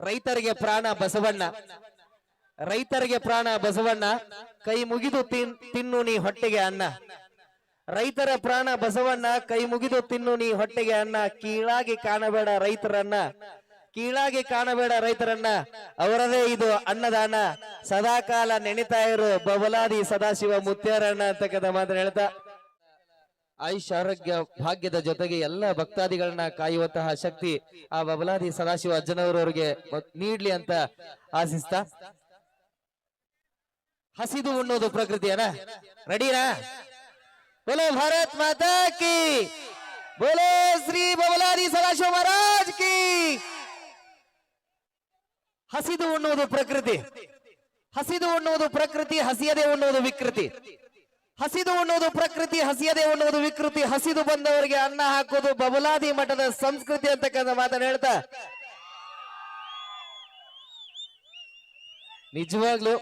ರೈತರಿಗೆ ಪ್ರಾಣ ಬಸವಣ್ಣ. ರೈತರಿಗೆ ಪ್ರಾಣ ಬಸವಣ್ಣ. ಕೈ ಮುಗಿದು ತಿನ್, ತಿನ್ನು ನೀ ಹೊಟ್ಟೆಗೆ ಅನ್ನ. ರೈತರ ಪ್ರಾಣ ಬಸವಣ್ಣ. ಕೈ ಮುಗಿದು ತಿನ್ನು ನೀ ಹೊಟ್ಟೆಗೆ ಅನ್ನ. ಕೀಳಾಗಿ ಕಾಣಬೇಡ ರೈತರನ್ನ. ಕೀಳಾಗಿ ಕಾಣಬೇಡ ರೈತರನ್ನ. ಅವರದೇ ಇದು ಅನ್ನದಾನ. ಸದಾಕಾಲ ನೆನಿತಾ ಇರು. ಬಬಲಾದಿ ಸದಾಶಿವ ಮುತ್ಯಾರಣ್ಣ ಅಂತಕ್ಕಂಥ ಮಾತನ್ನ ಹೇಳ್ತಾ. ಆಯುಷಾರೋಗ್ಯ ಭಾಗ್ಯದ ಜೊತೆಗೆ ಎಲ್ಲ ಭಕ್ತಾದಿಗಳನ್ನ ಕಾಯುವಂತಹ ಶಕ್ತಿ ಆ ಬಬಲಾದಿ ಸದಾಶಿವ ಅಜ್ಜನವರವರಿಗೆ ನೀಡ್ಲಿ ಅಂತ ಆಸಿಸ್ತಾ ಹಸಿದು ಉಣ್ಣೋದು ಪ್ರಕೃತಿಯನ. ರೆಡಿನಾ? ಬೋಲೋ ಭಾರತ್ ಮಾತಾ ಕಿ. ಬೋಲೋ ಶ್ರೀ ಬಬಲಾದಿ ಸದಾಶಿವ ಮಹಾರಾಜ್ ಕೀ. ಹಸಿದು ಉಣ್ಣುವುದು ಪ್ರಕೃತಿ. ಹಸಿದು ಉಣ್ಣುವುದು ಪ್ರಕೃತಿ, ಹಸಿಯದೆ ಉಣ್ಣುವುದು ವಿಕೃತಿ. ಹಸಿದು ಉಣ್ಣುವುದು ಪ್ರಕೃತಿ, ಹಸಿಯದೆ ಉಣ್ಣುವುದು ವಿಕೃತಿ. ಹಸಿದು ಬಂದವರಿಗೆ ಅನ್ನ ಹಾಕೋದು ಬಬಲಾದಿ ಮಠದ ಸಂಸ್ಕೃತಿ ಅಂತಕ್ಕಂಥ ಮಾತನ್ನು ಹೇಳ್ತಾ. ನಿಜವಾಗ್ಲು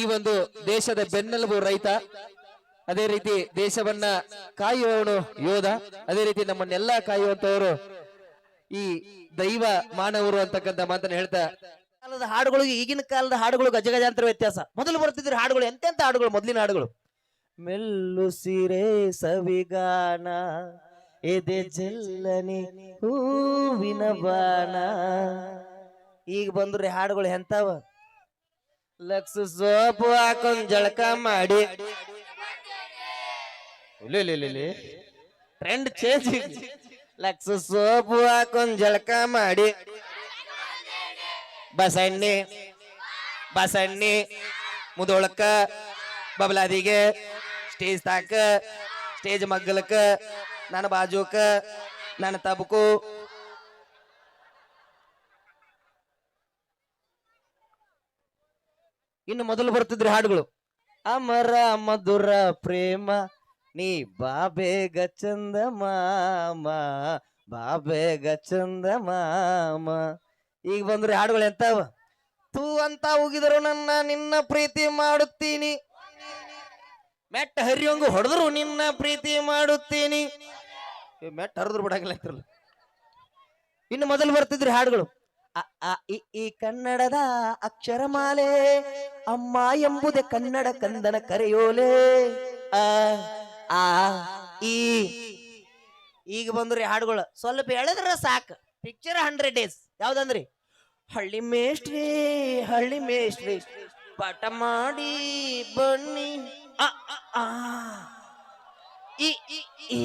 ಈ ಒಂದು ದೇಶದ ಬೆನ್ನೆಲುಬು ರೈತ, ಅದೇ ರೀತಿ ದೇಶವನ್ನ ಕಾಯುವವನು ಯೋಧ, ಅದೇ ರೀತಿ ನಮ್ಮನ್ನೆಲ್ಲ ಕಾಯುವಂತವರು ಈ ದೈವ ಮಾನವರು ಅಂತಕ್ಕಂಥ ಮಾತನ್ನ ಹೇಳ್ತಾ. ಕಾಲದ ಹಾಡುಗಳಿಗೆ ಈಗಿನ ಕಾಲದ ಹಾಡುಗಳು ಗಜಗಜಾಂತರ ವ್ಯತ್ಯಾಸ. ಮೊದಲು ಬರ್ತಿದ್ರು ಹಾಡುಗಳು ಎಂತೆಂತ ಹಾಡುಗಳು? ಮೊದಲಿನ ಹಾಡುಗಳು. ಮೆಲ್ಲು ಸಿರೆ ಸವಿಗಾನ ಎದೆ ಜಲ್ಲನೆ ಹೂವಿನ ಬಾಣ. ಈಗ ಬಂದ್ರೆ ಹಾಡುಗಳು ಎಂತಾವ? ಲಕ್ಷ ಸೋಪು ಹಾಕೊಂಡ್ ಜಳಕ ಮಾಡಿ. ಟ್ರೆಂಡ್ ಚೇಂಜ್ ಲಕ್ಷ ಸೋಪು ಹಾಕೊಂಡ್ ಜಳಕ ಮಾಡಿ. ಬಸಣ್ಣಿ ಬಸಣ್ಣಿ ಮುದೋಳಕ ಬಬಲಾದಿಗೆ ಸ್ಟೇಜ್ ತಾಕ ಸ್ಟೇಜ್ ಮಗ್ಗಲಕ್ಕ, ನನ್ನ ಬಾಜುಕ ನನ್ನ ತಬಕು. ಇನ್ನು ಮೊದಲು ಬರ್ತಿದ್ರಿ ಹಾಡುಗಳು. ಅಮರ ಮಧುರ ಪ್ರೇಮ, ನೀ ಬಾಬೇಗ ಚಂದ ಮಾಮ ಬಾಬೇಗ ಚಂದ ಮಾಮ. ಈಗ ಬಂದ್ರಿ ಹಾಡುಗಳು ಎಂತಾವ? ತೂ ಅಂತ ಹೋಗಿದರು ನನ್ನ ನಿನ್ನ ಪ್ರೀತಿ ಮಾಡುತ್ತೀನಿ. ಮೆಟ್ಟ ಹರಿಯಂಗು ಹೊಡೆದ್ರು ನಿನ್ನ ಪ್ರೀತಿ ಮಾಡುತ್ತೀನಿ. ಮೆಟ್ಟ ಹರಿದ್ರು ಬಿಡಂಗಿಲ್ಲ ಅಂತಿರಲ್ಲ. ಇನ್ನು ಮೊದಲು ಬರ್ತಿದ್ರಿ ಹಾಡುಗಳು. ಈ ಕನ್ನಡದ ಅಕ್ಷರಮಾಲೆ, ಅಮ್ಮ ಎಂಬುದೇ ಕನ್ನಡ ಕಂದನ ಕರೆಯೋಲೆ. ಆ, ಈ, ಈಗ ಬಂದ್ರಿ ಹಾಡುಗಳು. ಸ್ವಲ್ಪ ಹೇಳಿದ್ರ ಸಾಕು. ಪಿಕ್ಚರ್ ಹಂಡ್ರೆಡ್ ಡೇಸ್ ಯಾವ್ದಂದ್ರಿ? ಹಳ್ಳಿ ಮೇಷ್ಟ್ರಿ ಹಳ್ಳಿ ಮೇಷ್ಟ್ರಿ. ಪಾಠ ಮಾಡಿ ಬನ್ನಿ. ಆ, ಆ. ಇ, ಇ, ಈ.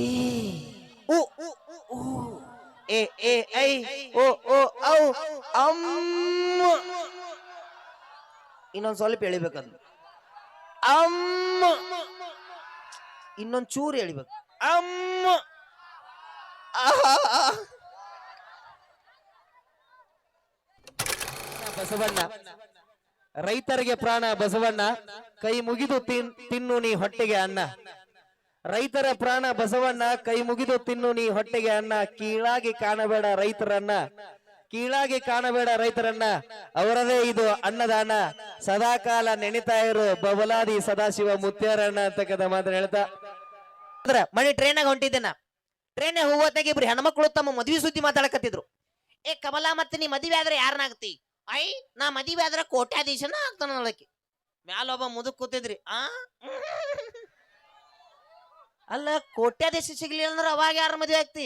ಉ, ಉ, ಉ. ಎ ಎ ಐ ಓ ಓ ಔ ಅಮ್ಮ ಇನ್ನೊಂದ್ ಸ್ವಲ್ಪ ಎಳಿಬೇಕಂತ ಅಮ್ಮ ಇನ್ನೊಂದ್ ಚೂರು ಎಳಿಬೇಕು ಅಮ್ಮ. ಬಸವಣ್ಣ ರೈತರಿಗೆ ಪ್ರಾಣ ಬಸವಣ್ಣ, ಕೈ ಮುಗಿದು ತಿನ್, ತಿನ್ನು ನೀ ಹೊಟ್ಟೆಗೆ ಅನ್ನ. ರೈತರ ಪ್ರಾಣ ಬಸವಣ್ಣ, ಕೈ ಮುಗಿದು ತಿನ್ನು ನೀ ಹೊಟ್ಟೆಗೆ ಅನ್ನ. ಕೀಳಾಗಿ ಕಾಣಬೇಡ ರೈತರನ್ನ. ಕೀಳಾಗಿ ಕಾಣಬೇಡ ರೈತರನ್ನ. ಅವರದೇ ಇದು ಅನ್ನದಾನ. ಸದಾಕಾಲ ನೆನಿತಾ ಇರು. ಬಬಲಾದಿ ಸದಾಶಿವ ಮುತ್ಯಾರಣ್ಣ ಅಂತಕ್ಕಂಥ ಮಾತ್ರ ಹೇಳ್ತಾ. ಮನೆ ಟ್ರೈನಾಗ ಹೊಂಟಿದ್ದೇನ ಟ್ರೈನ್ ಹೋಗೋತಾಗ ಇಬ್ರು ಹೆಣ್ಮಕ್ಳು ತಮ್ಮ ಮದ್ವಿ ಸುದ್ದಿ ಮಾತಾಡಕತ್ತಿದ್ರು. ಏ ಕಮಲಾ ಮತ್ತೆ ನೀ ಮದುವೆ ಆದ್ರೆ ಯಾರನ್ನಾಗ್ತಿ ಐ, ನಾ ಮದುವೆ ಆದ್ರೆ ಕೋಟ್ಯಾಧೀಶನ ಆಗ್ತಾನ ನೋಡಕ್ಕೆ ಮ್ಯಾಲ ಒಬ್ಬ ಮುದುಕ್ ಕೂತಿದ್ರಿ, ಆ? ಅಲ್ಲ, ಕೋಟ್ಯಾಧೀಶ ಸಿಗ್ಲಿಲ್ಲ ಅಂದ್ರೆ ಅವಾಗ ಯಾರ ಮದುವೆ ಆಗ್ತಿ?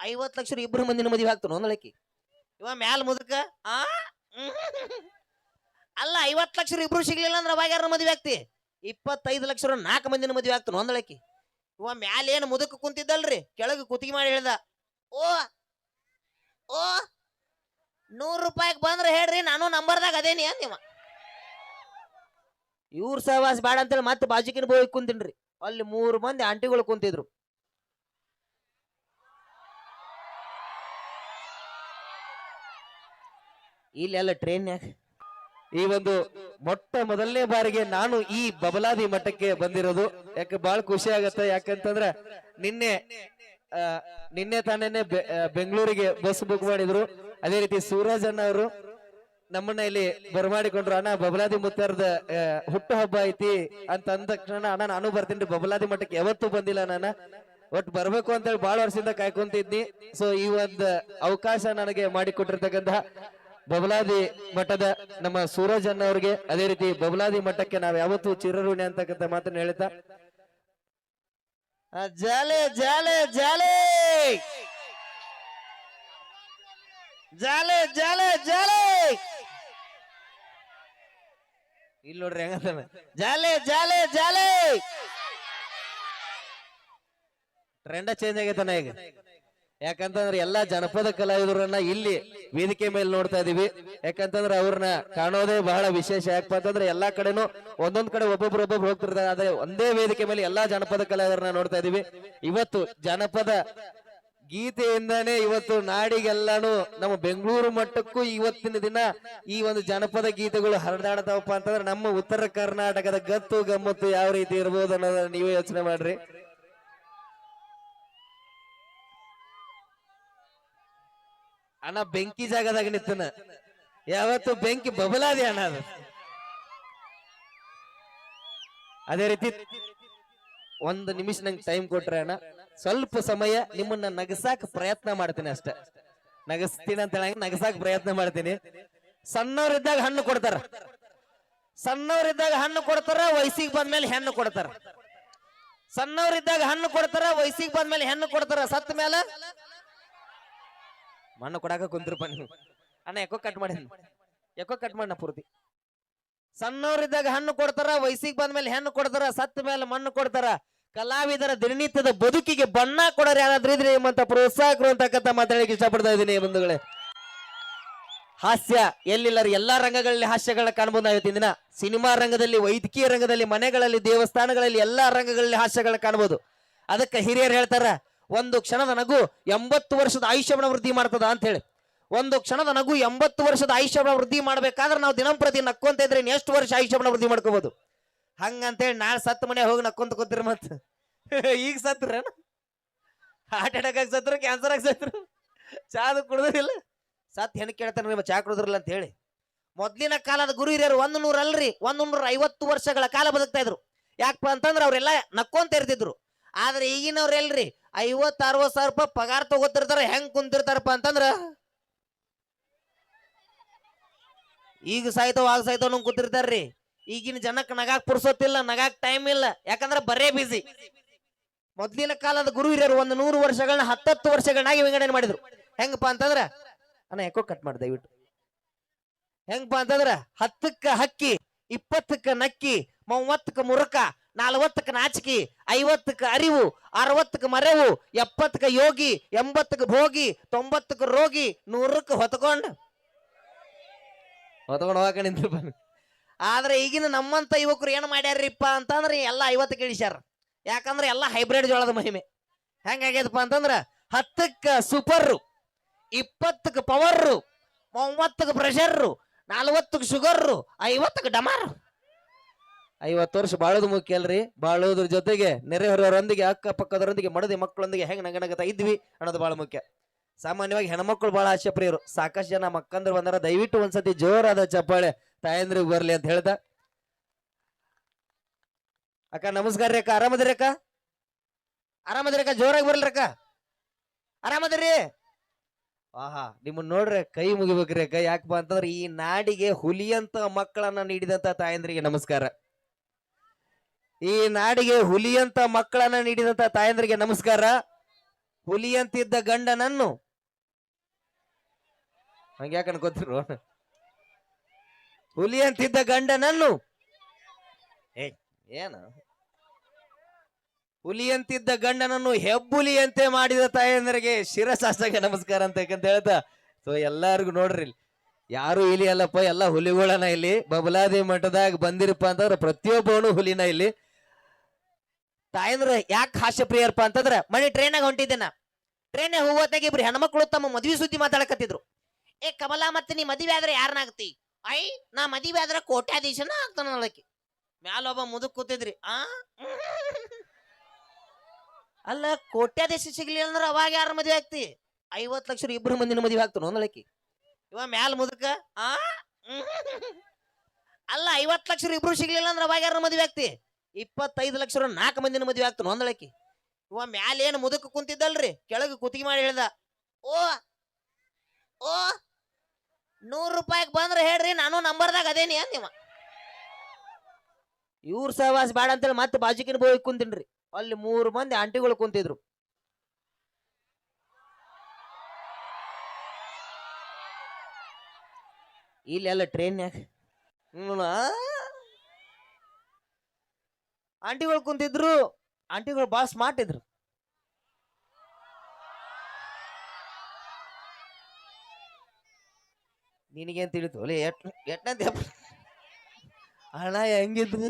ಐವತ್ತು ಲಕ್ಷ ಇಬ್ರು ಮಂದಿನ ಮದುವೆ ಆಗ್ತಾನ ಒಂದಳಕಿ ಇವ ಮ್ಯಾಲ ಮುದುಕ, ಆ? ಅಲ್ಲ ಐವತ್ ಲಕ್ಷ ಇಬ್ರು ಸಿಗ್ಲಿಲ್ಲ ಅಂದ್ರೆ ಅವಾಗ ಯಾರ ಮದುವೆ ಆಗ್ತಿ? ಇಪ್ಪತ್ತೈದು ಲಕ್ಷ ನಾಲ್ಕು ಮಂದಿನ ಮದುವೆ ಆಗ್ತಾನ ಒಂದಳಕಿ ಇವ ಮ್ಯಾಲೇನು ಮುದುಕ ಕುಂತಿದ್ದಲ್ರಿ? ಕೆಳಗೆ ಕುತ್ತಿಗೆ ಮಾಡಿ ಹೇಳ್ದ, ಓ ಓ ನೂರು ರೂಪಾಯಿಗೆ ಬಂದ್ರೆ ಹೇಳ್ರಿ, ನಾನು ನಂಬರ್ದಾಗ ಅದೇನಿ ನಿಮ್ಮ ಇವ್ರ ಸಹವಾಸ ಬೇಡ ಅಂತೇಳಿ ಮತ್ತೆ ಬಾಜುಕಿನ ಬೋಗಿ ಕುಂತಿನ್ರಿ. ಅಲ್ಲಿ ಮೂರು ಮಂದಿ ಆಂಟಿಗಳು ಕುಂತಿದ್ರು. ಇಲ್ಲೆಲ್ಲ ಟ್ರೈನ್ಯಾಗ ಈ ಒಂದು ಮೊಟ್ಟ ಮೊದಲನೇ ಬಾರಿಗೆ ನಾನು ಈ ಬಬಲಾದಿ ಮಠಕ್ಕೆ ಬಂದಿರೋದು. ಯಾಕೆ ಬಹಳ ಖುಷಿ ಆಗತ್ತೆ, ಯಾಕಂತಂದ್ರೆ ನಿನ್ನೆ ನಿನ್ನೆ ತಾನೇನೆ ಬೆಂಗಳೂರಿಗೆ ಬಸ್ ಬುಕ್ ಮಾಡಿದ್ರು. ಅದೇ ರೀತಿ ಸೂರಜ್ ಅಣ್ಣ ಅವರು ನಮ್ಮನ್ನ ಇಲ್ಲಿ ಬರಮಾಡಿಕೊಂಡ್ರು, ಅಣ್ಣ, ಬಬಲಾದಿ ಮುತ್ತಾರದ ಹುಟ್ಟು ಹಬ್ಬ ಐತಿ ಅಂತ ಅಂದ ತಕ್ಷಣ, ಅಣ್ಣ, ನಾನು ಬರ್ತೀನಿ, ಬಬಲಾದಿ ಮಠಕ್ಕೆ ಯಾವತ್ತೂ ಬಂದಿಲ್ಲ, ನಾನು. ಒಟ್ಟು ಬರ್ಬೇಕು ಅಂತೇಳಿ ಬಹಳ ವರ್ಷದಿಂದ ಕಾಯ್ಕೊಂತಿದ್ನಿ. ಸೊ ಈ ಒಂದು ಅವಕಾಶ ನನಗೆ ಮಾಡಿಕೊಟ್ಟಿರ್ತಕ್ಕಂತಹ ಬಬಲಾದಿ ಮಠದ ನಮ್ಮ ಸೂರಜ್ ಅನ್ನೋರಿಗೆ, ಅದೇ ರೀತಿ ಬಬಲಾದಿ ಮಠಕ್ಕೆ ನಾವ್ ಯಾವತ್ತೂ ಚಿರಋಣಿ ಅಂತಕ್ಕಂಥ ಮಾತನ್ನ ಹೇಳ್ತಾ ಜಾಲೆ ಜಾಲೆ ಜಾಲೆ! ಜಾಲೆ ಜಾಲೆ ಜಾಲೆ. ಇಲ್ಲಿ ನೋಡ್ರಿ ಹೆಂಗಂತಾನ. ಜಾಲೆ ಜಾಲೆ ಜಾಲೆ. ಟ್ರೆಂಡ ಚೇಂಜ್ ಆಗೈತನ ಈಗ. ಯಾಕಂತಂದ್ರೆ ಎಲ್ಲಾ ಜನಪದ ಕಲಾವಿದರನ್ನ ಇಲ್ಲಿ ವೇದಿಕೆ ಮೇಲೆ ನೋಡ್ತಾ ಇದೀವಿ. ಯಾಕಂತಂದ್ರೆ ಅವ್ರನ್ನ ಕಾಣೋದೇ ಬಹಳ ವಿಶೇಷ. ಯಾಕಪ್ಪ ಅಂತಂದ್ರೆ ಎಲ್ಲಾ ಕಡೆನೂ ಒಂದೊಂದ್ ಕಡೆ ಒಬ್ಬೊಬ್ರು ಒಬ್ಬೊಬ್ರು ಹೋಗ್ತಿರ್ತಾರೆ. ಆದ್ರೆ ಒಂದೇ ವೇದಿಕೆ ಮೇಲೆ ಎಲ್ಲಾ ಜನಪದ ಕಲಾವಿದರನ್ನ ನೋಡ್ತಾ ಇದೀವಿ. ಇವತ್ತು ಜನಪದ ಗೀತೆಯಿಂದಾನೇ ಇವತ್ತು ನಾಡಿಗೆಲ್ಲಾನು ನಮ್ಮ ಬೆಂಗಳೂರು ಮಟ್ಟಕ್ಕೂ ಇವತ್ತಿನ ದಿನ ಈ ಒಂದು ಜನಪದ ಗೀತೆಗಳು ಹರಿದಾಡ್ತಾವಪ್ಪ ಅಂತಂದ್ರೆ ನಮ್ಮ ಉತ್ತರ ಕರ್ನಾಟಕದ ಗತ್ತು ಗಮ್ಮತ್ತು ಯಾವ ರೀತಿ ಇರ್ಬೋದು ಅನ್ನೋದನ್ನ ನೀವೇ ಯೋಚನೆ ಮಾಡ್ರಿ. ಅಣ್ಣ ಬೆಂಕಿ ಜಾಗದಾಗ ಯಾವತ್ತು ಬೆಂಕಿ ಬಬಲಾದಿ ಅಣ್ಣ ಅದು. ಅದೇ ರೀತಿ ಒಂದು ನಿಮಿಷ ನಂಗೆ ಟೈಮ್ ಕೊಟ್ರೆ ಅಣ್ಣ. ಸ್ವಲ್ಪ ಸಮಯ ನಿಮ್ಮನ್ನ ನಗಸಾಕ ಪ್ರಯತ್ನ ಮಾಡ್ತೀನಿ ಅಷ್ಟ. ನಗಸ್ತೀನಿ ಅಂತ ಹೇಳಂಗ ನಗಸಾಕ ಪ್ರಯತ್ನ ಮಾಡ್ತೀನಿ. ಸಣ್ಣವರಿದ್ದಾಗ ಹಣ್ಣು ಕೊಡ್ತಾರ. ಸಣ್ಣವರಿದ್ದಾಗ ಹಣ್ಣು ಕೊಡ್ತಾರ, ವಯಸ್ಸಿಗೆ ಬಂದ್ಮೇಲೆ ಹೆಣ್ಣು ಕೊಡ್ತಾರ. ಸಣ್ಣವರಿದ್ದಾಗ ಹಣ್ಣು ಕೊಡ್ತಾರ, ವಯಸ್ಸಿಗೆ ಬಂದ್ಮೇಲೆ ಹೆಣ್ಣು ಕೊಡ್ತಾರ. ಸತ್ತ ಮೇಲೆ ಮಣ್ಣು ಕೊಡಾಕ ಕುಂತಿರ್ಪ ನೀವು ಅಣ್ಣ, ಯಾಕೋ ಕಟ್ ಮಾಡಿ ಯಾಕೋ ಕಟ್ ಮಾಡಣ ಪೂರ್ತಿ. ಸಣ್ಣವರಿದ್ದಾಗ ಹಣ್ಣು ಕೊಡ್ತಾರ, ವಯಸ್ಸಿಗೆ ಬಂದ್ಮೇಲೆ ಹೆಣ್ಣು ಕೊಡ್ತಾರ, ಸತ್ತ ಮೇಲೆ ಮಣ್ಣು ಕೊಡ್ತಾರ. ಕಲಾವಿದರ ದಿನನಿತ್ಯದ ಬದುಕಿಗೆ ಬಣ್ಣ ಕೊಡೋರು ಯಾರಾದ್ರೂ ಇದ್ರೆ ನಿಮ್ಮಂತ ಪ್ರೋತ್ಸಾಹಕರು ಅಂತಕ್ಕಂಥ ಮಾತಾಡಲಿಕ್ಕೆ ಇಷ್ಟಪಡ್ತಾ ಇದ್ದೀನಿ ಬಂಧುಗಳೇ. ಹಾಸ್ಯ, ಎಲ್ಲಿಲ್ಲರ ಎಲ್ಲಾ ರಂಗಗಳಲ್ಲಿ ಹಾಸ್ಯಗಳನ್ನ ಕಾಣಬಹುದು ನಾವು ಇವತ್ತಿನ ದಿನ. ಸಿನಿಮಾ ರಂಗದಲ್ಲಿ, ವೈದ್ಯಕೀಯ ರಂಗದಲ್ಲಿ, ಮನೆಗಳಲ್ಲಿ, ದೇವಸ್ಥಾನಗಳಲ್ಲಿ ಎಲ್ಲಾ ರಂಗಗಳಲ್ಲಿ ಹಾಸ್ಯಗಳನ್ನ ಕಾಣಬಹುದು ಅದಕ್ಕೆ ಹಿರಿಯರು ಹೇಳ್ತಾರ, ಒಂದು ಕ್ಷಣದ ನಗು ಎಂಬತ್ತು ವರ್ಷದ ಆಯುಷ್ಯವನ್ನ ವೃದ್ಧಿ ಮಾಡ್ತದ ಅಂತ ಹೇಳಿ ಒಂದು ಕ್ಷಣದ ನಗು ಎಂಬತ್ತು ವರ್ಷದ ಆಯುಷ್ಯವನ್ನ ವೃದ್ಧಿ ಮಾಡ್ಬೇಕಾದ್ರೆ ನಾವು ದಿನಂಪ್ರತಿ ನಕ್ಕೊಂತ ಇದ್ರೆ ಎಷ್ಟು ವರ್ಷ ಆಯುಷ್ಯವನ್ನ ವೃದ್ಧಿ ಮಾಡ್ಕೋಬಹುದು ಹಂಗಂತೇಳಿ ನಾಳೆ ಸತ್ತ ಮನೆ ಹೋಗಿ ನಕ್ಕೊಂತ ಕೂತಿರ ಮತ್ತೆ. ಈಗ ಸತ್ರೇನ? ಹಾರ್ಟ್ ಅಟ್ಯಾಕ್ ಆಗಿ ಸತ್ರು ಕ್ಯಾನ್ಸರ್ ಆಗಿ ಸತ್ರು. ಚಾದು ಕುಡ್ದಿಲ್ಲ ಸತ್ ಹೆಣ್ ಕೇಳ್ತಾನೆ ನಿಮ್ಮ ಚಾ ಕುಡಿದ್ರಲ್ಲ ಅಂತ ಹೇಳಿ ಮೊದ್ಲಿನ ಕಾಲದ ಗುರು ಹಿರಿಯರು ಒಂದು ನೂರ ಅಲ್ರಿ, ಒಂದು ನೂರ ಐವತ್ತು ವರ್ಷಗಳ ಕಾಲ ಬದುಕ್ತಾ ಇದ್ರು. ಯಾಕಪ್ಪ ಅಂತಂದ್ರೆ ಅವ್ರೆಲ್ಲ ನಕ್ಕೊಂತ ಇರ್ತಿದ್ರು. ಆದ್ರೆ ಈಗಿನವ್ರು ಎಲ್ರಿ ಐವತ್ ಅರವತ್ ಸಾವಿರ ರೂಪಾಯಿ ಪಗಾರ ತಗೋತಿರ್ತಾರ, ಹೆಂಗ್ ಕುಂತಿರ್ತಾರಪ್ಪ ಅಂತಂದ್ರ? ಈಗ ಸಾಯ್ತಾವ, ಆಗ ಸಾಯ್ತಾವ ನಂಗೆ ಕೂತಿರ್ತಾರ್ರಿ. ಈಗಿನ ಜನಕ್ಕೆ ನಗಾಕ್ ಪುರ್ಸೋತಿಲ್ಲ ನಗಾಕ್ ಟೈಮ್ ಇಲ್ಲ. ಯಾಕಂದ್ರೆ ಬರೇ ಬಿಸಿ ಮೊದ್ಲಿನ ಕಾಲದ ಗುರು ಹಿರಿಯರು ಒಂದು ನೂರು ವರ್ಷಗಳನ್ನ ಹತ್ತತ್ತು ವರ್ಷಗಳನ್ನಾಗಿ ವಿಂಗಡಣೆ ಮಾಡಿದ್ರು. ಹೆಂಗಪ್ಪ ಅಂತಂದ್ರ, ಅಣ್ಣ ಯಾಕೋ ಕಟ್ ಮಾಡಿ, ದಯವಿಟ್ಟು. ಹೆಂಗಪ್ಪ ಅಂತಂದ್ರ, ಹತ್ತಕ್ಕ ಹಕ್ಕಿ, ಇಪ್ಪತ್ತಕ್ಕ ನಕ್ಕಿ, ಮೂವತ್ತಕ್ಕ ಮುರುಕ, ನಲವತ್ತಕ್ಕ ನಾಚಿಕಿ, ಐವತ್ತಕ್ಕ ಅರಿವು, ಅರವತ್ತಕ್ಕ ಮರೆವು, ಎಪ್ಪತ್ತಕ್ಕ ಯೋಗಿ, ಎಂಬತ್ತಕ್ಕ ಭೋಗಿ, ತೊಂಬತ್ತಕ್ಕ ರೋಗಿ, ನೂರಕ್ಕ ಹೊತ್ಕೊಂಡ್. ಹೊತ್ಕೊಂಡು ಹೋಗಕ ನಿಂತು ಆದ್ರೆ ಈಗಿನ ನಮ್ಮಂತ ಯುವಕರು ಏನು ಮಾಡ್ಯಾರಿಪ್ಪ ಅಂತಂದ್ರೆ ಎಲ್ಲ ಐವತ್ತು ಇಳಿಸ್ಯಾರ ಯಾಕಂದ್ರೆ ಎಲ್ಲ ಹೈಬ್ರಿಡ್ ಜೋಳದ ಮಹಿಮೆ. ಹೆಂಗಾಗ್ಯದಪ್ಪ ಅಂತಂದ್ರ ಹತ್ತಕ್ಕ ಸೂಪರ್ ಇಪ್ಪತ್ತಕ್ಕೆ ಪವರ್ ಮೂವತ್ತಕ್ಕೆ ಪ್ರೆಷರ್ರು ನಲ್ವತ್ತಕ್ಕೆ ಶುಗರ್ ಐವತ್ತಕ್ಕೆ ಡಮಾರ್. ಐವತ್ತು ವರ್ಷ ಬಾಳೋದು ಮುಖ್ಯ ಅಲ್ರಿ. ಬಾಳೋದ್ರ ಜೊತೆಗೆ ನೆರೆಹೊರೆಯವರೊಂದಿಗೆ, ಅಕ್ಕಪಕ್ಕದವರೊಂದಿಗೆ, ಮಡದಿ ಮಕ್ಕಳೊಂದಿಗೆ ಹೆಂಗೆ ನಗನಗತ ಇದ್ವಿ ಅನ್ನೋದು ಭಾಳ ಮುಖ್ಯ. ಸಾಮಾನ್ಯವಾಗಿ ಹೆಣ್ಮಕ್ಳು ಬಹಳ ಆಶೆ ಪ್ರಿಯರು. ಸಾಕಷ್ಟು ಜನ ಮಕ್ಕಂದ್ರು ಬಂದಾರ. ದಯವಿಟ್ಟು ಒಂದ್ಸತಿ ಜೋರಾದ ಚಪ್ಪಾಳೆ ತಾಯಂದ್ರಿಗೆ ಬರ್ಲಿ ಅಂತ ಹೇಳ್ದ. ಅಕ್ಕ, ನಮಸ್ಕಾರ ರೀ ಅಕ್ಕ. ಆರಾಮದ್ರಿ ಅಕ್ಕ? ಆರಾಮದ್ರಿ ಅಕ್ಕ? ಜೋರಾಗಿ ಬರ್ಲಿ ಅಕ್ಕ? ಆರಾಮದ್ರಿ? ಆಹಾ ನಿಮ್ಮನ್ನ ನೋಡ್ರಿ ಕೈ ಮುಗಿಬೇಕ್ರಿ ಅಕ್ಕ. ಯಾಕಪ್ಪ ಅಂತಂದ್ರೆ ಈ ನಾಡಿಗೆ ಹುಲಿಯಂತ ಮಕ್ಕಳನ್ನ ನೀಡಿದಂತ ತಾಯಂದ್ರಿಗೆ ನಮಸ್ಕಾರ. ಈ ನಾಡಿಗೆ ಹುಲಿಯಂತ ಮಕ್ಕಳನ್ನ ನೀಡಿದಂತ ತಾಯಂದ್ರಿಗೆ ನಮಸ್ಕಾರ. ಹುಲಿಯಂತಿದ್ದ ಗಂಡನನ್ನು ಹಂಗ್ಯಾಕ ಹುಲಿ ಅಂತಿದ್ದ ಗಂಡನನ್ನು. ಏ ಏನು? ಹುಲಿ ಅಂತಿದ್ದ ಗಂಡನನ್ನು ಹೆಬ್ಬುಲಿಯಂತೆ ಮಾಡಿದ ತಾಯಂದರಿಗೆ ಶಿರಸಾಷ್ಟಾಗ ನಮಸ್ಕಾರ ಅಂತ ಯಾಕಂತ ಹೇಳ್ತಾ? ಸೊ ಎಲ್ಲಾರ್ಗು ನೋಡ್ರಿ. ಯಾರು ಇಲ್ಲಿ ಅಲ್ಲಪ್ಪ, ಎಲ್ಲ ಹುಲಿಗಳನ್ನ ಇಲ್ಲಿ ಬಬಲಾದಿ ಮಠದಾಗ ಬಂದಿರಪ್ಪ ಅಂತಂದ್ರೆ ಪ್ರತಿಯೊಬ್ಬವನು ಹುಲಿನ ಇಲ್ಲಿ. ತಾಯಂದ್ರ ಯಾಕೆ ಹಾಸ್ಯ ಪ್ರಿಯರಪ್ಪ ಅಂತಂದ್ರೆ, ಮನೆ ಟ್ರೈನಾಗ ಹೊಂಟಿದ್ದೆ ನಾ ಟ್ರೈನ್ ಹೋಗೋತಾಗ ಇಬ್ರು ಹೆಣ್ಮಕ್ಳು ತಮ್ಮ ಮದ್ವಿ ಸುದ್ದಿ ಮಾತಾಡಕತ್ತಿದ್ರು. ಏ ಕಮಲಾ, ಮತ್ತೆ ನೀ ಮದುವೆ ಆದ್ರೆ ಯಾರನ್ನಾಗತಿ ಐ, ನಾ ಮದುವೆ ಆದ್ರೆ ಕೋಟ್ಯಾಧೀಶನ ಆಗ್ತಾನ ಮ್ಯಾಲ ಒಬ್ಬ ಮುದುಕ್ ಕೂತಿದ್ರಿ, ಆ? ಅಲ್ಲ, ಕೋಟ್ಯಾಧೀಶ ಸಿಗ್ಲಿಲ್ಲ ಅಂದ್ರೆ ಅವಾಗ ಯಾರ ಮದುವೆ ಆಗ್ತಿ? ಐವತ್ ಲಕ್ಷ ಇಬ್ರು ಮಂದಿನ ಮದುವೆ ಆಗ್ತಾನ ಒಂದಳಕಿ ಇವ ಮ್ಯಾಲ ಮುದುಕ, ಆ? ಅಲ್ಲ ಐವತ್ ಲಕ್ಷ ಇಬ್ರು ಸಿಗ್ಲಿಲ್ಲ ಅಂದ್ರೆ ಅವಾಗ ಯಾರ ಮದುವೆ ಆಗ್ತಿ? ಇಪ್ಪತ್ತೈದು ಲಕ್ಷ ನಾಲ್ಕು ಮಂದಿನ ಮದುವೆ ಆಗ್ತಾನ ಒಂದಳಕಿ ಇವ ಮ್ಯಾಲ ಏನು ಮುದುಕ ಕುಂತಿದ್ದಲ್ರಿ? ಕೆಳಗೆ ಕುತ್ತಿಗೆ ಮಾಡಿ ಹೇಳ್ದ, ಓ ಓ ನೂರು ರೂಪಾಯಿಗೆ ಬಂದ್ರೆ ಹೇಳ್ರಿ, ನಾನು ನಂಬರ್ದಾಗ ಅದೇನಿ ಅಂದ್ ನೀವ? ಇವ್ರ ಸಹವಾಸ ಬೇಡ ಅಂತೇಳಿ ಮತ್ತೆ ಬಾಜುಕಿನ ಬೋಯ್ ಕುಂತಿನ್ರಿ. ಅಲ್ಲಿ ಮೂರು ಮಂದಿ ಆಂಟಿಗಳು ಕುಂತಿದ್ರು. ಇಲ್ಲೆಲ್ಲ ಟ್ರೈನ್ಯಾಗ ಆಂಟಿಗಳು ಕುಂತಿದ್ರು. ಆಂಟಿಗಳು ಭಾಳ ಸ್ಮಾರ್ಟ್ ಇದ್ರು. ನಿನಗೇನ್ ತಿಳಿತು? ಒಲೆ ಎಟ್ ಎಟ್ಟಂತ ಹಣ ಹೆಂಗಿದ್ರು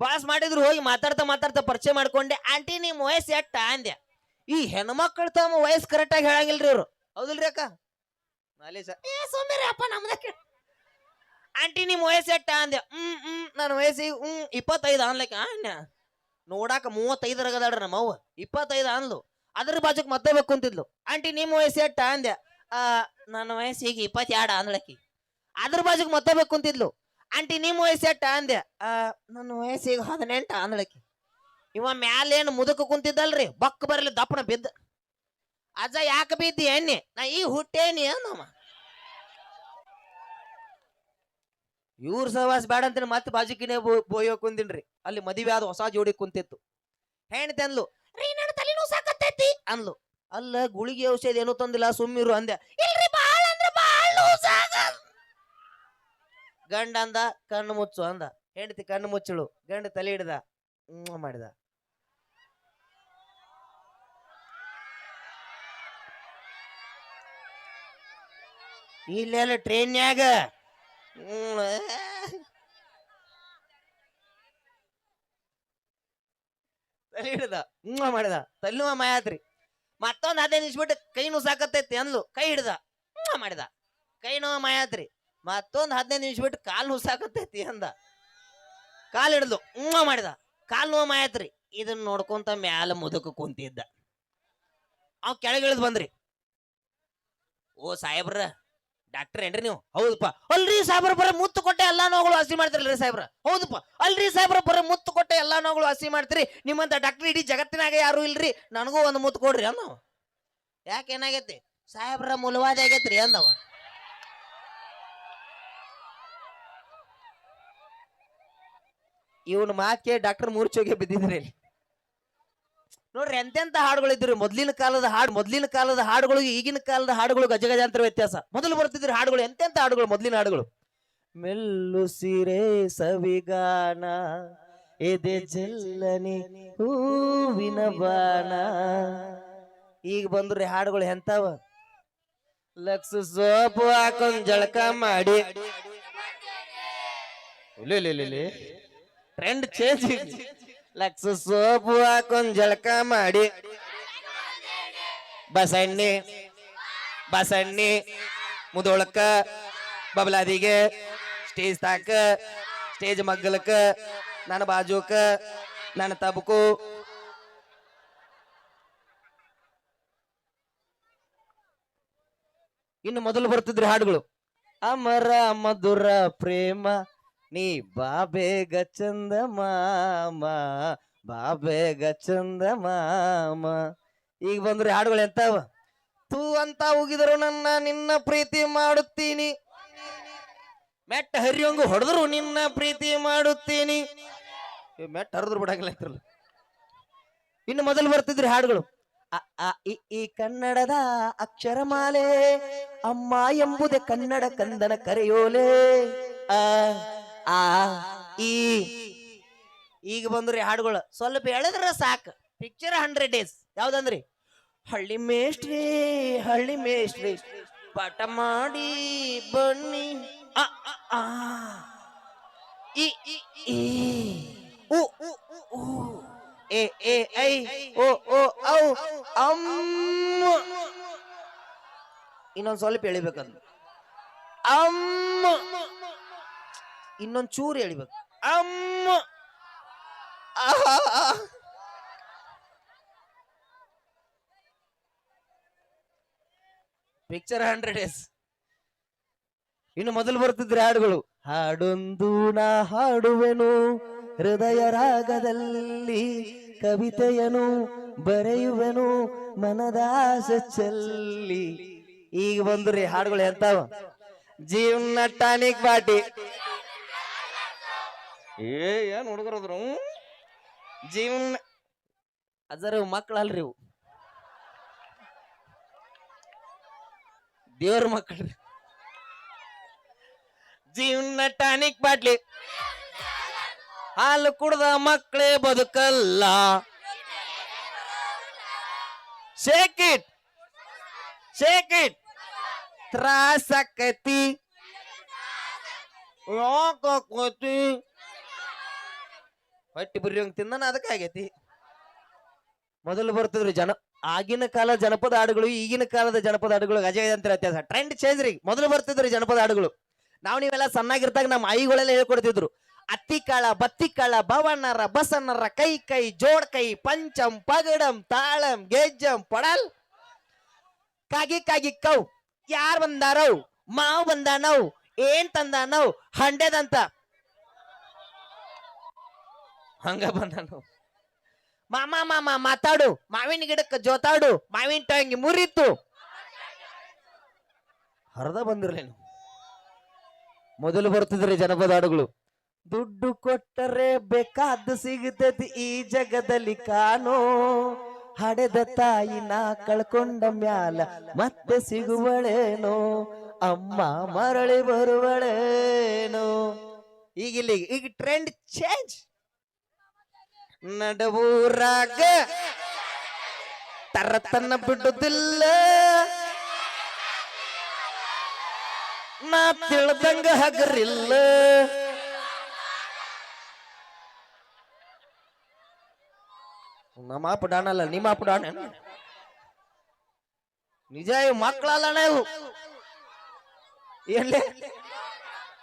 ಬಾಸ್ ಮಾಡಿದ್ರು ಹೋಗಿ ಮಾತಾಡ್ತಾ ಮಾತಾಡ್ತಾ ಪರಿಚಯ ಮಾಡ್ಕೊಂಡೆ. ಆಂಟಿ, ನಿಮ್ ವಯಸ್ಸು ಎಟ್ಟ? ಅಂದ್ಯ ಈ ಹೆಣ್ಮಕ್ಳು ತಮ್ಮ ವಯಸ್ಸು ಕರೆಕ್ಟ್ ಆಗಿ ಹೇಳಂಗಿಲ್ರಿ ಇವ್ರು. ಹೌದಿಲ್ರಿ ಅಕ್ಕ? ನಾಲೇಸ ಏ, ಸೋಮ್ಯರಿ, ಅಪ್ಪ, ನಮ್ದ ಆಂಟಿ, ನಿಮ್ ವಯಸ್ಸು ಎಟ್ಟ? ಅಂದ್ಯ ಹ್ಮ್ ಹ್ಮ್ ನನ್ನ ವಯಸ್ಸಿಗೆ, ಹ್ಮ್, ಇಪ್ಪತ್ತೈದು ಅನ್ಲಕ್ಕ ಅಣ್ಣ ನೋಡಾಕ ನಮ್ಮ ಅವ್ವ ಇಪ್ಪತ್ತೈದು ಅನ್ಲು ಅದ್ರ ಬಾಜುಕ್ ಬೇಕು ಕುಂತಿದ್ಲು. ಆಂಟಿ, ನಿಮ್ ವಯಸ್ಸು ಎಟ್ಟ? ಅಂದ್ಯ ಆ, ನನ್ನ ವಯಸ್ಸಿಗೆ ಇಪ್ಪತ್ತೆರಡು ಅಂದ್ಲಕ್ಕಿ ಅದ್ರ ಬಾಜುಕ್ ಮತ್ತೆ ಬೇಕು ಕುಂತಿದ್ಲು. ಆಂಟಿ, ನಿಮ್ ವಯಸ್ಸು ಎಟ್ಟ? ಅಂದೆ. ಆ, ನನ್ನ ವಯಸ್ಸಿಗೆ ಹದಿನೆಂಟ ಅಂದ್ಲಕ್ಕಿ ಇವ ಮ್ಯಾಲೇನು ಮುದುಕ ಕುಂತಿದ್ದಲ್ರಿ? ಬಕ್ ಬರಲಿ ದಪ್ಪನ ಬಿದ್ದ. ಅಜ್ಜ, ಯಾಕ ಬಿದ್ದಿ ಎಣ್ಣೆ? ನಾ ಈ ಹುಟ್ಟೇನಿ ನಮ್ಮ ಇವ್ರ ಸಹವಾಸ ಬೇಡ ಅಂತೇಳಿ ಮತ್ತೆ ಬಾಜುಕಿನೇ ಬೋಯೋ ಕುಂದಿನ್ರಿ. ಅಲ್ಲಿ ಮದುವೆ ಆದ ಹೊಸ ಜೋಡಿ ಕುಂತಿತ್ತು. ಹೆಣ್ತಿ ಅನ್ಲು ರೀ ನನ್ನ ತಲೆನೂ ಸಾಕತ್ತೈತಿ ಅನ್ಲು ಅಲ್ಲ, ಗುಳಿಗೆ ಔಷಧಿ ಏನೋ ತಂದಿಲ್ಲ ಸುಮ್ಮಿರು ಅಂದೆ. ಇಲ್ರಿ ಬಾಳ ಅಂದ್ರ ಗಂಡ ಅಂದ, ಕಣ್ಣು ಮುಚ್ಚು ಅಂದ. ಹೆಂಡತಿ ಕಣ್ಣು ಮುಚ್ಚಳು. ಗಂಡ ತಲೆ ಹಿಡ್ದ. ಮಾಡಿದ. ಇಲ್ಲೆಲ್ಲ ಟ್ರೈನ್ಯಾಗ ಹ್ಮ್. ತಲೆ ಹ್ಮ್ ಮಾಡಿದ. ತಲ್ಲುವ ಮಾಯಾತ್ರಿ ಮತ್ತೊಂದು ಹದಿನೈದು ನಿಮಿಷ ಬಿಟ್ಟು ಕೈ ನುಸಾಕತ್ತೈತಿ ಅಂದ್ಲು. ಕೈ ಹಿಡ್ದ. ಹಿಂಗ ಮಾಡಿದ. ಕೈ ನೋವು ಮಾಯಾತ್ರಿ ಮತ್ತೊಂದು ಹದಿನೈದು ನಿಮಿಷ ಬಿಟ್ಟು ಕಾಲು ನುಸಾಕತ್ತೈತಿ ಅಂದ. ಕಾಲ್ ಹಿಡ್ದು. ಹ್ಞೂ ಮಾಡಿದ. ಕಾಲು ನೋವು ಮಾಯಾತ್ರಿ ಇದನ್ನ ನೋಡ್ಕೊಂತ ಮ್ಯಾಲ ಮುದುಕ ಕುಂತಿದ್ದ. ಅವ್ ಕೆಳಗಿಳಿದ್ ಬಂದ್ರಿ. ಓ ಸಾಹೇಬ್ರ ಡಾಕ್ಟರ್ ಏನ್ರಿ ನೀವು? ಹೌದಪ್ಪ. ಅಲ್ರಿ ಸಾಹೇಬ್ರ, ಬರ ಮುತ್ತು ಕೊಟ್ಟೆ ಎಲ್ಲಾ ನೋವುಗಳು ಹಸಿ ಮಾಡ್ತಿರಲ್ರಿ ಸಾಹೇಬ್ರ. ಹೌದಪ್ಪ. ಅಲ್ರಿ ಸಾಹೇಬ್ರ, ಬರ ಮುತ್ತು ಕೊಟ್ಟೆ ಎಲ್ಲಾ ನೋವುಗಳು ಹಸಿ ಮಾಡ್ತೀರಿ. ನಿಮ್ಮಂತ ಡಾಕ್ಟರ್ ಇಡೀ ಜಗತ್ತಿನಾಗ ಯಾರು ಇಲ್ರಿ? ನನಗೂ ಒಂದು ಮುತ್ತು ಕೊಡ್ರಿ ಅಂದವ. ಯಾಕೆ ಏನಾಗೈತಿ? ಸಾಹೇಬ್ರ ಮುಲವಾದಿ ಆಗೈತ್ರಿ ಅಂದವ. ಇವನ್ ಮಾಕೆ ಡಾಕ್ಟರ್ ಮೂರ್ಚೋಗಿ ಬಿದ್ದಿದ್ರಿ. ನೋಡ್ರಿ ಎಂತೆಂತ ಹಾಡುಗಳು ಇದ್ರಿ ಮೊದ್ಲಿನ ಕಾಲದ ಹಾಡು, ಮೊದ್ಲಿನ ಕಾಲದ ಹಾಡುಗಳು, ಈಗಿನ ಕಾಲದ ಹಾಡುಗಳು ಗಜಗಜಾಂತರ ವ್ಯತ್ಯಾಸ. ಮೊದಲು ಬರ್ತಿದ್ರಿ ಹಾಡುಗಳು, ಎಂತೆಂತ ಹಾಡುಗಳು ಮೊದ್ಲಿನ ಹಾಡುಗಳು? ಮೆಲ್ಲು ಸಿರೆ ಸವಿಗಾನ, ಎದೆ ಜಲ್ಲನೆ ಹೂವಿನ ಬಾಣ. ಈಗ ಬಂದ್ರಿ ಹಾಡುಗಳು ಎಂತಾವ ಲಕ್ಸ್ ಸೋಪು ಹಾಕೊಂಡ್ ಜಳಕ ಮಾಡಿ. ಟ್ರೆಂಡ್ ಚೇಂಜ್ ಲಕ್ಸ್ ಸೋಪು ಹಾಕೊಂಡ್ ಜಳಕ ಮಾಡಿ. ಬಸಣ್ಣಿ ಬಸಣ್ಣಿ, ಮುದೋಳಕ, ಬಬಲಾದಿಗೆ, ಸ್ಟೇಜ್ ತಾಕ, ಸ್ಟೇಜ್ ಮಗ್ಗಲಕ ನನ್ನ ಬಾಜುಕ ನನ್ನ ತಬಕು. ಇನ್ನು ಮೊದಲು ಬರ್ತಿದ್ರಿ ಹಾಡುಗಳು. ಅಮರ ಮಧುರ ಪ್ರೇಮ ನೀ ಬಾಬೇಗ ಚಂದ ಮಾಮ ಬಾಬೇಗ ಚಂದ ಮಾಮ. ಈಗ ಬಂದ್ರೆ ಹಾಡುಗಳು ಎಂತಾವ? ತೂ ಅಂತ ಹೋಗಿದರು ನನ್ನ, ನಿನ್ನ ಪ್ರೀತಿ ಮಾಡುತ್ತೀನಿ. ಮೆಟ್ಟ ಹರಿಯೋಂಗ ಹೊಡೆದ್ರು ನಿನ್ನ ಪ್ರೀತಿ ಮಾಡುತ್ತೀನಿ. ಮೆಟ್ಟ ಹರಿದ್ರು ಬಿಡಂಗಿಲ್ಲ. ಇನ್ನು ಮೊದಲು ಬರ್ತಿದ್ರಿ ಹಾಡುಗಳು. ಈ ಕನ್ನಡದ ಅಕ್ಷರಮಾಲೆ ಅಮ್ಮ ಎಂಬುದೇ ಕನ್ನಡ ಕಂದನ ಕರೆಯೋಲೆ. ಆ ಆ ಈ ಈಗ ಬಂದ್ರಿ ಹಾಡುಗಳು. ಸ್ವಲ್ಪ ಹೇಳಿದ್ರೆ ಸಾಕು. ಪಿಕ್ಚರ್ ಹಂಡ್ರೆಡ್ ಡೇಸ್ ಯಾವ್ದಂದ್ರಿ? ಹಳ್ಳಿ ಮೇಷ್ಟ್ರಿ ಹಳ್ಳಿ ಮೇಷ್ಟ್ರಿ. ಪಾಠ ಮಾಡಿ ಬನ್ನಿ. ಆ, ಆ. ಇ, ಇ. ಉ. ಎ ಐ ಓ ಓ ಔ ಅಮ್ಮ ಇನ್ನೊಂದ್ ಸ್ವಲ್ಪ ಎಳಿಬೇಕಂತ ಅಮ್ಮ ಇನ್ನೊಂದ್ ಚೂರು ಎಳಿಬೇಕು. ಅಮ್ಮ. ಪಿಕ್ಚರ್ ಹಂಡ್ರೆಡ್ ಡೇಸ್ ಇನ್ನು ಮೊದಲು ಬರ್ತಿದ್ರೆ ಹಾಡುಗಳು. ಹಾಡೊಂದು ನಾ ಹಾಡುವೆನು ಹೃದಯ ರಾಗದಲ್ಲಿ ಕವಿತೆಯನು ಬರೆಯುವೆನು ಮನದಾಸ ಚೆಲ್ಲಿ. ಈಗ ಬಂದ್ರಿ ಹಾಡುಗಳು ಎಂತಾವ? ಜೀವನ ಟಾನಿಕ್ ಬಾಟಿ ಏ ಏನ್ ಹುಡುಗರದ್ರು ಜೀವನ ಅದರ ಮಕ್ಕಳಲ್ರಿ ಇವು. ದೇವ್ರ ಮಕ್ಕಳ್ರಿ. ಜೀವನ ಟಾನಿಕ್ ಬಾಟ್ಲಿ. ಹಾಲು ಕುಡ್ದ ಮಕ್ಕಳೇ ಬದುಕಲ್ಲ. ಶೇಕ್ ಇಟ್ ಶೇಕ್ ಇಟ್ ತ್ರಾಸ ಆಕೈತಿ ಯಾಕಾಕೈತಿ? ಹೊಟ್ಟಿ ಬುರಿ ಹಂಗ್ ತಿಂದನ ಅದಕ್ಕೆ ಆಗೈತಿ. ಮೊದಲು ಬರ್ತಿದ್ರು ಜನ, ಆಗಿನ ಕಾಲ ಜನಪದ ಹಾಡುಗಳು, ಈಗಿನ ಕಾಲದ ಜನಪದ ಹಾಡುಗಳು ಅಜಯ ಅಂತ ವ್ಯತ್ಯಾಸ ಟ್ರೆಂಡ್ ಚೇಂಜ್ ರೀ, ಮೊದಲು ಬರ್ತಿದ್ರು ಜನಪದ ಹಾಡುಗಳು. ನಾವು ನೀವೆಲ್ಲ ಸಣ್ಣಾಗಿರ್ತಾಗ ನಮ್ಮ ಐಗಳೆಲ್ಲ ಹೇಳ್ಕೊಡ್ತಿದ್ರು. ಅತ್ತಿ ಕಾಳ, ಬತ್ತಿ ಕಾಳ ಬವಣ್ಣರ ಬಸಣ್ಣರ ಕೈ ಕೈ, ಜೋಡ್ ಕೈ, ಪಂಚಂ, ಪಗಡಂ, ತಾಳಂ, ಗೆಜ್ಜಂ, ಪಡಲ್. ಕಾಗಿ ಕಾಗಿ ಕೌ. ಯಾರ್ ಬಂದಾರವ್ ಮಾವ್ ಬಂದಾನವ್ ಏನ್ ತಂದಾನವ್ ಹಂಡೆದಂತ. ಹಂಗ ಬಂದನು ಮಾಮ ಮಾಮ, ಮಾತಾಡು. ಮಾವಿನ ಗಿಡಕ್ಕೆ ಜೋತಾಡು. ಮಾವಿನ ಟಂಗಿ ಮುರಿತು. ಹರದ ಬಂದಿರ್ಲೇನು ಮೊದಲು ಬರ್ತಿದ್ರಿ ಜನಪದ ಹಾಡುಗಳು. ದುಡ್ಡು ಕೊಟ್ಟರೆ ಬೇಕಾದ್ದು ಸಿಗುತ್ತದೆ ಈ ಜಗದಲ್ಲಿ ಕಾನೋ ಹಡೆದ ತಾಯಿನ ಕಳ್ಕೊಂಡ ಮ್ಯಾಲ ಮತ್ತೆ ಸಿಗುವಳೇನೋ. ಅಮ್ಮ ಮರಳಿ ಬರುವಳೇನೋ. ಈಗ ಇಲ್ಲಿ, ಈಗ ಟ್ರೆಂಡ್ ಚೇಂಜ್ ನಡವೂರಾಗ ತರತನ ಬಿಡುದಿಲ್ಲ. ನಾ ತಿಳ್ದಂಗ ಹಗರಿಲ್ಲ. ನಮ್ಮ ಅಪ್ಪ ಡಾಣಲ್ಲ ನಿಮ್ಮ ಅಪ್ಪ ಡಾಣ ನಿಜ ಇವು. ಮಕ್ಕಳಲ್ಲ ನಾವು ಏನ್ಲೇ?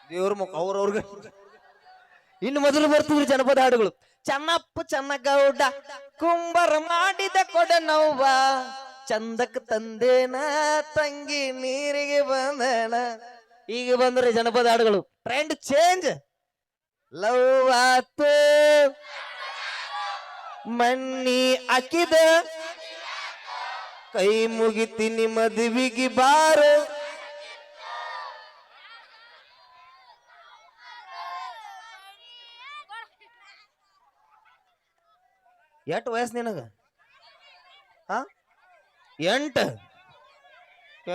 ದೇವ್ರ ಮುಖ ಅವ್ರವ್ರಿಗೆ. ಇನ್ನು ಮೊದಲು ಬರ್ತಿದ್ರು ಜನಪದ ಹಾಡುಗಳು. ಚೆನ್ನಪ್ಪ ಚನ್ನಗೌಡ ಕುಂಬರ ಮಾಡಿದ ಕೊಡ ನೋವ ಚಂದಕ್ ತಂದೇನ, ತಂಗಿ ನೀರಿಗೆ ಬಂದನ ಈಗ ಬಂದ್ರೆ ಜನಪದ ಹಾಡುಗಳು. ಟ್ರೆಂಡ್ ಚೇಂಜ್ ಲವ್ ಆತು. ಮಣ್ಣಿ ಹಾಕಿದ. ಕೈ ಮುಗಿತೀನಿ ಮದುವಿಗೆ ಬಾರು. ಎಷ್ಟು ವಯಸ್ಸು ನಿನಗ? ಹಾ? ಎಂಟು?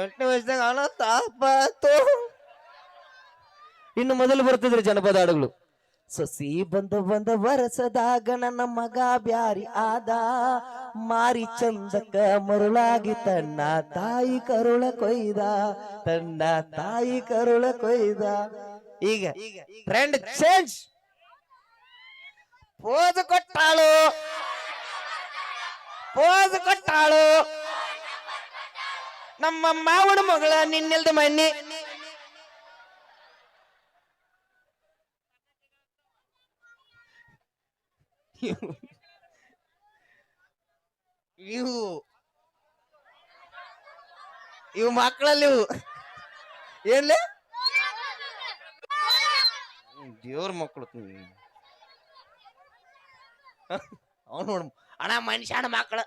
ಎಂಟನೇ ವಯಸ್ಸಿನಾಗ ಅಣ್ಣ ತಾಪಾತು ಇನ್ನು ಮೊದಲು ಬರ್ತಿದ್ರಿ ಜನಪದ ಹಾಡುಗಳು. ಸಸಿ ಬಂದ ಬಂದ ವರಸದಾಗ ನನ್ನ ಮಗ ಬ್ಯಾರಿ ಆದ. ಮಾರಿ ಚಂದಕ್ಕ ಮರುಳಾಗಿ ತನ್ನ ತಾಯಿ ಕರುಳ ಕೊಯ್ದ. ತನ್ನ ತಾಯಿ ಕರುಳ ಕೊಯ್ದ. ಈಗ ಟ್ರೆಂಡ್ ಚೇಂಜ್ ಪೋಜ್ ಕೊಟ್ಟಾಳು. ಪೋಜ್ ಕೊಟ್ಟಾಳು. ನಮ್ಮ ಮಾವನ ಮಗಳ ನಿನ್ನೆಲ್ದ ಮನ್ನಿ. ಇವು ಇವು ಮಕ್ಕಳಲ್ಲಿ ಏನ್ಲೇ? ದೇವ್ರ ಮಕ್ಕಳು. ಅವ್ನು ನೋಡ್. ಅಣ್ಣ ಮನುಷ್ಯನ ಮಕ್ಕಳು.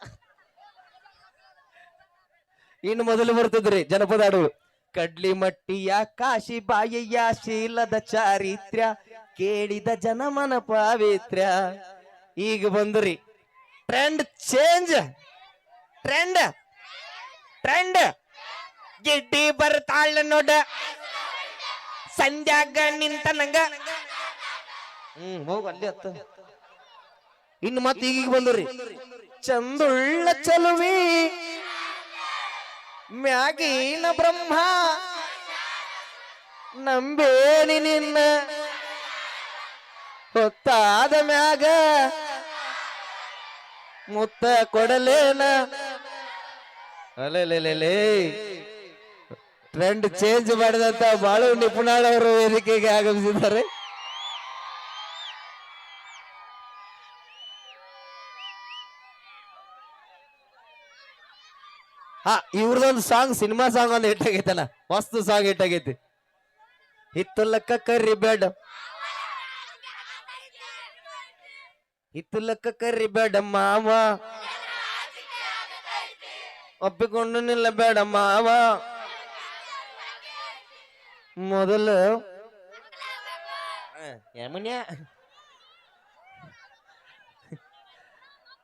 ಇನ್ನು ಮೊದಲು ಬರ್ತಿದ್ರಿ ಜನಪದ ಹಾಡುಗಳು. ಕಡ್ಲಿ ಮಟ್ಟಿಯ ಕಾಶಿ ಬಾಯಿಯ ಶೀಲದ ಚಾರಿತ್ರ್ಯ, ಕೇಳಿದ ಜನಮನ ಪಾವಿತ್ರ್ಯ. ಈಗ ಬಂದ್ರಿ. ಟ್ರೆಂಡ್ ಚೇಂಜ್ ಟ್ರೆಂಡ್ ಟ್ರೆಂಡ್ ಗಿಡ್ಡಿ ಬರ್ತಾಳ ನೋಡ. ಸಂಧ್ಯಾಗ ನಿಂತ ನಂಗ. ಹ್ಮ್, ಹೋಗ, ಅಲ್ಲಿ ಹತ್ತ. ಇನ್ನು ಮತ್ತೆ ಈಗೀಗ ಬಂದ್ರಿ. ಚಂದುಳ್ಳ ಚಲುವಿ, ಮ್ಯಾಗಿನ ಬ್ರಹ್ಮ, ನಂಬೇನಿ ನಿನ್ನ, ಹೊತ್ತಾದ ಮ್ಯಾಗ ಮುತ್ತ ಕೊಡಲೇನ. ಅಲೆಲೆಲೆಲೆ. ಟ್ರೆಂಡ್ ಚೇಂಜ್ ಮಾಡಿದಂತ ಬಾಳು ನಿಪುಣಾಳವರು ವೇದಿಕೆಗೆ ಆಗಮಿಸಿದ್ದಾರೆ. ಇವ್ರದೊಂದು ಸಾಂಗ್ ಸಿನಿಮಾ ಸಾಂಗ್ ಒಂದು ಹಿಟ್ ಆಗೈತಲ್ಲ. ಮಸ್ತ್ ಸಾಂಗ್ ಹಿಟ್ ಆಗೈತಿ. ಹಿತ್ತಲಕ್ಕ ಕರ್ರಿ ಬೇಡ. ಹಿತ್ತಲಕ್ಕ ಕರ್ರಿ ಬೇಡ ಮಾವ. ಒಪ್ಪಿಕೊಂಡು ನಿಲ್ಲ ಬೇಡ ಮಾವ. ಮೊದಲು ಯಮುನ್ಯ.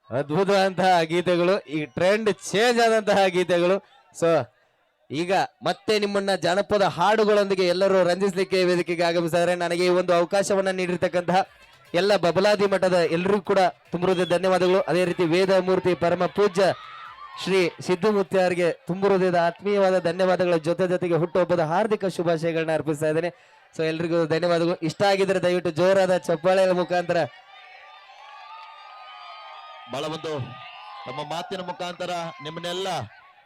ಅದ್ಭುತವಂತಹ ಗೀತೆಗಳು, ಈ ಟ್ರೆಂಡ್ ಚೇಂಜ್ ಆದಂತಹ ಗೀತೆಗಳು. ಸೊ ಈಗ ಮತ್ತೆ ನಿಮ್ಮನ್ನ ಜಾನಪದ ಹಾಡುಗಳೊಂದಿಗೆ ಎಲ್ಲರೂ ರಂಜಿಸಲಿಕ್ಕೆ ವೇದಿಕೆಗೆ ಆಗಮಿಸಿದರೆ ನನಗೆ ಈ ಒಂದು ಅವಕಾಶವನ್ನ ನೀಡಿರ್ತಕ್ಕಂತಹ ಎಲ್ಲ ಬಬಲಾದಿ ಮಠದ ಎಲ್ಲರಿಗೂ ಕೂಡ ತುಂಬುವುದೇ ಧನ್ಯವಾದಗಳು. ಅದೇ ರೀತಿ ವೇದ ಮೂರ್ತಿ ಪರಮ ಪೂಜ್ಯ ಶ್ರೀ ಸಿದ್ದು ಅವರಿಗೆ ಆತ್ಮೀಯವಾದ ಧನ್ಯವಾದಗಳ. ಜೊತೆ ಜೊತೆಗೆ ಹುಟ್ಟುಹಬ್ಬದ ಹಾರ್ದಿಕ ಶುಭಾಶಯಗಳನ್ನ ಅರ್ಪಿಸ್ತಾ ಇದ್ದೇನೆ. ಸೊ ಎಲ್ರಿಗೂ ಧನ್ಯವಾದಗಳು. ಇಷ್ಟ ಆಗಿದ್ರೆ ದಯವಿಟ್ಟು ಜೋರಾದ ಚಪ್ಪಾಳೆಯ ಮುಖಾಂತರ ಬಹಳ ಒಂದು ನಮ್ಮ ಮಾತಿನ ಮುಖಾಂತರ ನಿಮ್ಮನ್ನೆಲ್ಲ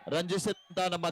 ರಂಜಿಸಿದಂತ ನಮ್ಮ